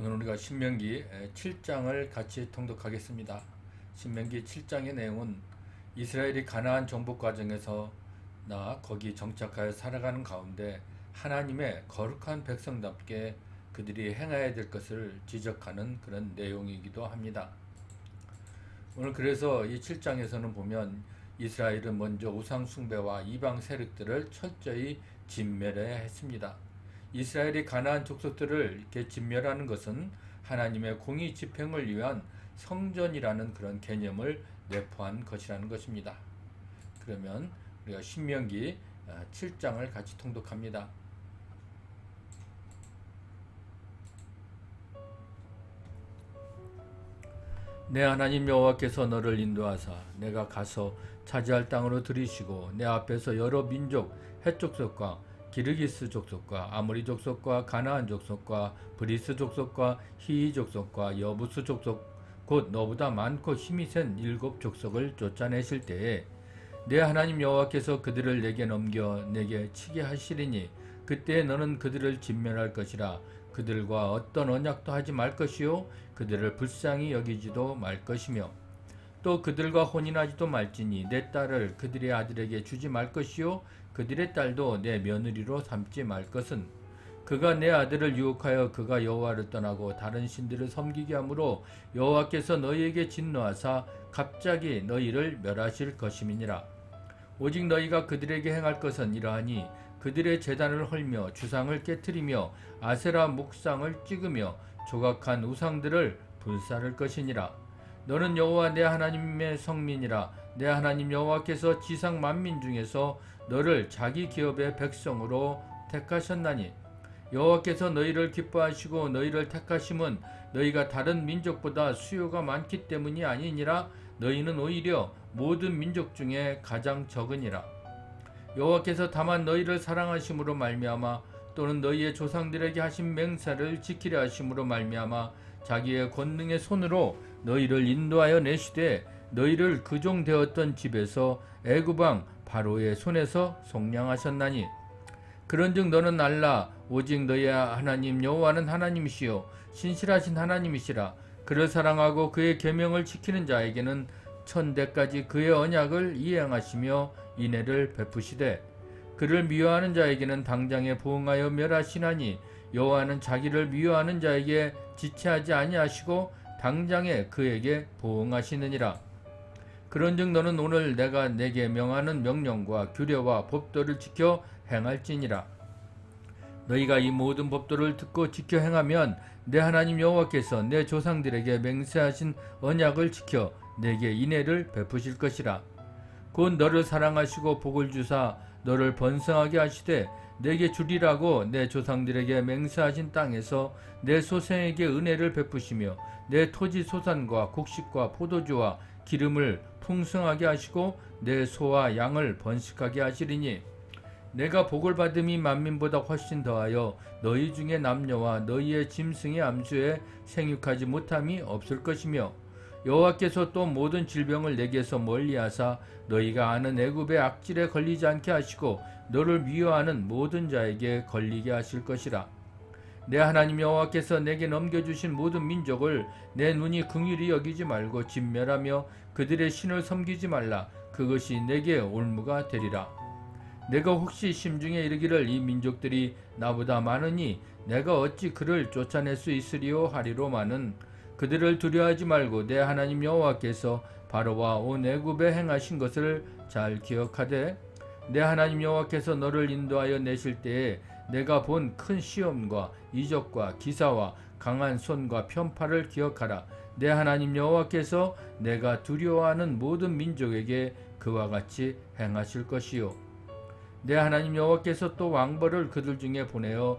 오늘 우리가 신명기 7장을 같이 통독하겠습니다. 신명기 7장의 내용은 이스라엘이 가나안 정복 과정에서 나 거기 정착하여 살아가는 가운데 하나님의 거룩한 백성답게 그들이 행해야 될 것을 지적하는 그런 내용이기도 합니다. 오늘 그래서 이 7장에서는 보면 이스라엘은 먼저 우상 숭배와 이방 세력들을 철저히 진멸해야 했습니다. 이스라엘이 가나안 족속들을 이렇게 진멸하는 것은 하나님의 공의 집행을 위한 성전이라는 그런 개념을 내포한 것이라는 것입니다. 그러면 우리가 신명기 7장을 같이 통독합니다. 내 하나님 여호와께서 너를 인도하사 내가 가서 차지할 땅으로 들이시고 내 앞에서 여러 민족 해족속과 기르기스 족속과 아모리 족속과 가나안 족속과 브리스 족속과 히이 족속과 여부스 족속 곧 너보다 많고 힘이 센 일곱 족속을 쫓아내실 때에 내 하나님 여호와께서 그들을 내게 넘겨 내게 치게 하시리니 그때 너는 그들을 진멸할 것이라. 그들과 어떤 언약도 하지 말 것이요. 그들을 불쌍히 여기지도 말 것이며 또 그들과 혼인하지도 말지니 내 딸을 그들의 아들에게 주지 말 것이요 그들의 딸도 내 며느리로 삼지 말 것은. 그가 내 아들을 유혹하여 그가 여호와를 떠나고 다른 신들을 섬기게 하므로 여호와께서 너희에게 진노하사 갑자기 너희를 멸하실 것임이니라. 오직 너희가 그들에게 행할 것은 이러하니 그들의 재단을 헐며 주상을 깨뜨리며 아세라 목상을 찍으며 조각한 우상들을 불사를 것이니라 너는 여호와 내 하나님의 성민이라. 내 하나님 여호와께서 지상 만민 중에서 너를 자기 기업의 백성으로 택하셨나니. 여호와께서 너희를 기뻐하시고 너희를 택하심은 너희가 다른 민족보다 수요가 많기 때문이 아니니라. 너희는 오히려 모든 민족 중에 가장 적으니라. 여호와께서 다만 너희를 사랑하심으로 말미암아 또는 너희의 조상들에게 하신 맹세를 지키려 하심으로 말미암아 자기의 권능의 손으로 너희를 인도하여 내시되 너희를 그종 되었던 집에서 애굽왕 바로의 손에서 속량하셨나니. 그런즉 너는 알라 오직 너희의 하나님 여호와는 하나님이시요 신실하신 하나님이시라. 그를 사랑하고 그의 계명을 지키는 자에게는 천대까지 그의 언약을 이행하시며 인애를 베푸시되 그를 미워하는 자에게는 당장에 보응하여 멸하시나니 여호와는 자기를 미워하는 자에게 지체하지 아니하시고 당장에 그에게 보응하시느니라. 그런즉 너는 오늘 내가 내게 명하는 명령과 규례와 법도를 지켜 행할지니라. 너희가 이 모든 법도를 듣고 지켜 행하면 내 하나님 여호와께서 내 조상들에게 맹세하신 언약을 지켜 내게 인애를 베푸실 것이라. 곧 너를 사랑하시고 복을 주사 너를 번성하게 하시되 내게 주리라고 내 조상들에게 맹세하신 땅에서 내 소생에게 은혜를 베푸시며 내 토지 소산과 곡식과 포도주와 기름을 풍성하게 하시고 내 소와 양을 번식하게 하시리니 내가 복을 받음이 만민보다 훨씬 더하여 너희 중에 남녀와 너희의 짐승의 암수에 생육하지 못함이 없을 것이며 여호와께서 또 모든 질병을 내게서 멀리하사 너희가 아는 애굽의 악질에 걸리지 않게 하시고 너를 미워하는 모든 자에게 걸리게 하실 것이라. 내 하나님 여호와께서 내게 넘겨주신 모든 민족을 내 눈이 긍휼히 여기지 말고 진멸하며 그들의 신을 섬기지 말라. 그것이 내게 올무가 되리라. 내가 혹시 심중에 이르기를 이 민족들이 나보다 많으니 내가 어찌 그를 쫓아낼 수 있으리요 하리로마는 그들을 두려워하지 말고 내 하나님 여호와께서 바로와 온 애굽에 행하신 것을 잘 기억하되 내 하나님 여호와께서 너를 인도하여 내실 때에 내가 본 큰 시험과 이적과 기사와 강한 손과 편파를 기억하라. 내 하나님 여호와께서 내가 두려워하는 모든 민족에게 그와 같이 행하실 것이요. 내 하나님 여호와께서 또 왕벌을 그들 중에 보내어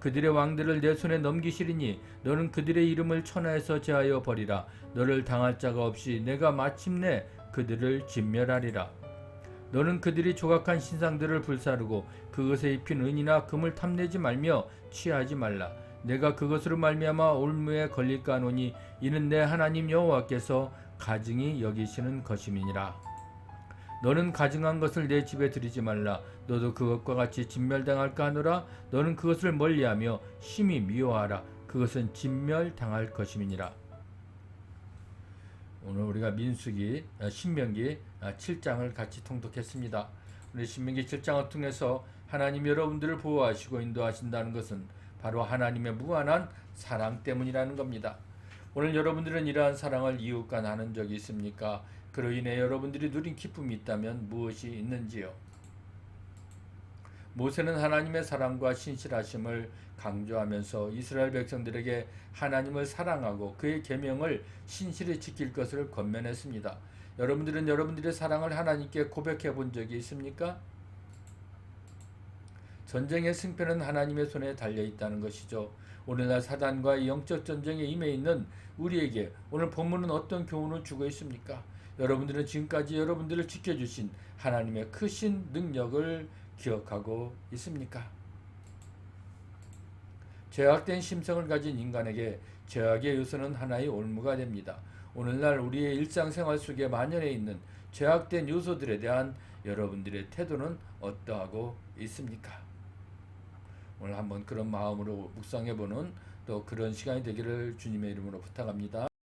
그들의 왕들을 내 손에 넘기시리니 너는 그들의 이름을 천하에서 제하여 버리라. 너를 당할 자가 없이 내가 마침내 그들을 진멸하리라. 너는 그들이 조각한 신상들을 불사르고 그것에 입힌 은이나 금을 탐내지 말며 취하지 말라. 내가 그것으로 말미암아 올무에 걸릴까 하노니 이는 내 하나님 여호와께서 가증히 여기시는 것임이니라 너는 가증한 것을 내 집에 들이지 말라 너도 그것과 같이 진멸당할까 하노라 너는 그것을 멀리하며 심히 미워하라 그것은 진멸당할 것임이니라 오늘 우리가 민수기 아, 신명기 7장을 같이 통독했습니다. 오늘 신명기 7장을 통해서 하나님 여러분들을 보호하시고 인도하신다는 것은 바로 하나님의 무한한 사랑 때문이라는 겁니다. 오늘 여러분들은 이러한 사랑을 이웃과 나눈 적이 있습니까? 그로 인해 여러분들이 누린 기쁨이 있다면 무엇이 있는지요? 모세는 하나님의 사랑과 신실하심을 강조하면서 이스라엘 백성들에게 하나님을 사랑하고 그의 계명을 신실히 지킬 것을 권면했습니다. 여러분들은 여러분들의 사랑을 하나님께 고백해 본 적이 있습니까? 전쟁의 승패는 하나님의 손에 달려 있다는 것이죠. 오늘날 사단과 영적 전쟁에 임해 있는 우리에게 오늘 본문은 어떤 교훈을 주고 있습니까? 여러분들은 지금까지 여러분들을 지켜주신 하나님의 크신 능력을 기억하고 있습니까? 죄악된 심성을 가진 인간에게 죄악의 요소는 하나의 올무가 됩니다. 오늘날 우리의 일상생활 속에 만연해 있는 죄악된 요소들에 대한 여러분들의 태도는 어떠하고 있습니까? 오늘 한번 그런 마음으로 묵상해보는 또 그런 시간이 되기를 주님의 이름으로 부탁합니다.